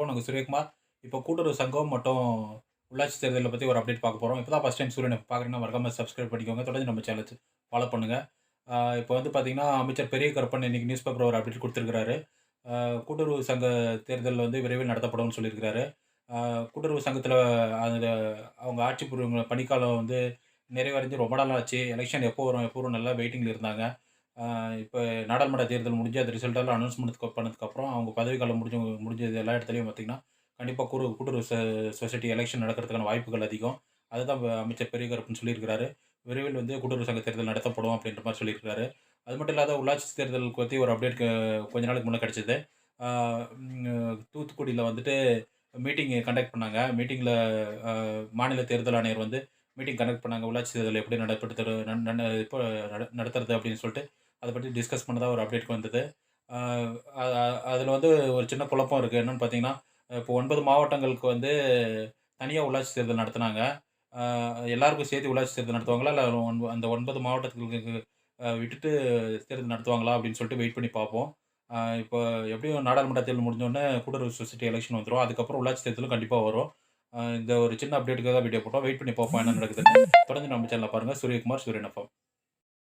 இப்போ நாங்கள் சூரியகுமார் இப்போ கூட்டுறவு சங்கம் மற்றும் உள்ளாட்சி தேர்தலை பற்றி ஒரு அப்டேட் பார்க்க போகிறோம் இப்போ தான் ஃபஸ்ட் டைம் சூரியனை பார்க்குறீங்கன்னா மறக்காம சப்ஸ்கிரைப் பண்ணிக்கோங்க. தொடர்ந்து நம்ம சேனல் ஃபாலோ பண்ணுங்கள் இப்போ வந்து பார்த்திங்கன்னா அமைச்சர் பெரிய கருப்பன் இன்றைக்கி நியூஸ் பேப்பர் ஒரு அப்டேட் கொடுத்துருக்கிறாரு. கூட்டுறவு சங்க தேர்தலில் வந்து விரைவில் நடத்தப்படும்னு சொல்லியிருக்கிறாரு. கூட்டுறவு சங்கத்தில் அந்த அவங்க ஆட்சி புரியும் பணிக்காலம் வந்து நிறைவடைஞ்சு ரொம்ப நாள் ஆச்சு. எலெக்ஷன் எப்போ வரும் எப்போ வரும் நல்லா வெயிட்டிங்கில் இருந்தாங்க. இப்போ நாடாளுமன்ற தேர்தல் முடிஞ்சு அது ரிசல்ட்டெல்லாம் அனௌன்ஸ்மெண்ட் பண்ணதுக்கப்புறம் அவங்க பதவிக்காலம் முடிஞ்ச முடிஞ்சது எல்லா இடத்துலையும் பார்த்திங்கன்னா கண்டிப்பாக கூறு கூட்டுறவு சொ சொசைட்டி எலெக்ஷன் நடக்கிறதுக்கான வாய்ப்புகள் அதிகம். அதுதான் அமைச்சர் பெரிய கருப்புன்னு சொல்லியிருக்கிறாரு. விரைவில் வந்து கூட்டுறவு சங்க தேர்தல் நடத்தப்படும் அப்படின்ற மாதிரி சொல்லியிருக்கிறாரு. அது மட்டும் இல்லாத உள்ளாட்சி தேர்தல் பற்றி ஒரு அப்டேட் கொஞ்ச நாளுக்கு முன்னே கிடச்சிது. தூத்துக்குடியில் வந்துட்டு மீட்டிங் கண்டக்ட் பண்ணாங்க. மீட்டிங்கில் மாநில தேர்தல் ஆணையர் வந்து மீட்டிங் கனெக்ட் பண்ணாங்க. உள்ளாட்சி தேர்தல் எப்படி நடப்படுத்துறது இப்போ நட- நடத்துறது அப்படின்னு சொல்லிட்டு அதை பற்றி டிஸ்கஸ் பண்ணதாக ஒரு அப்டேட் வந்தது. அதில் வந்து ஒரு சின்ன குழப்பம் இருக்குது என்னென்னு பார்த்தீங்கன்னா இப்போ ஒன்பது மாவட்டங்களுக்கு வந்து தனியாக உள்ளாட்சி தேர்தல் நடத்துனாங்க. எல்லாருக்கும் சேர்த்து உள்ளாட்சி தேர்தல் நடத்துவாங்களா? இல்லை அந்த ஒன்பது மாவட்டத்துக்கு விட்டுட்டு தேர்தல் நடத்துவாங்களா? அப்படின்னு சொல்லிட்டு வெயிட் பண்ணி பார்ப்போம். இப்போ எப்படியும் நாடாளுமன்ற தேர்தல் முடிஞ்சோடனே கூட்டுறவு சொசைட்டி எலெக்ஷன் வந்துடும் அதுக்கப்புறம் உள்ளாட்சி தேர்தலும் கண்டிப்பாக வரும். இந்த ஒரு சின்ன அப்டேட்டுக்காக வீடியோ போட்டோம். வெயிட் பண்ணி பார்ப்போம் என்ன நடக்குதுன்னு. தொடர்ந்து நம்ம சேனலில் பாருங்கள் சூரியகுமார் சூரியனப்பம்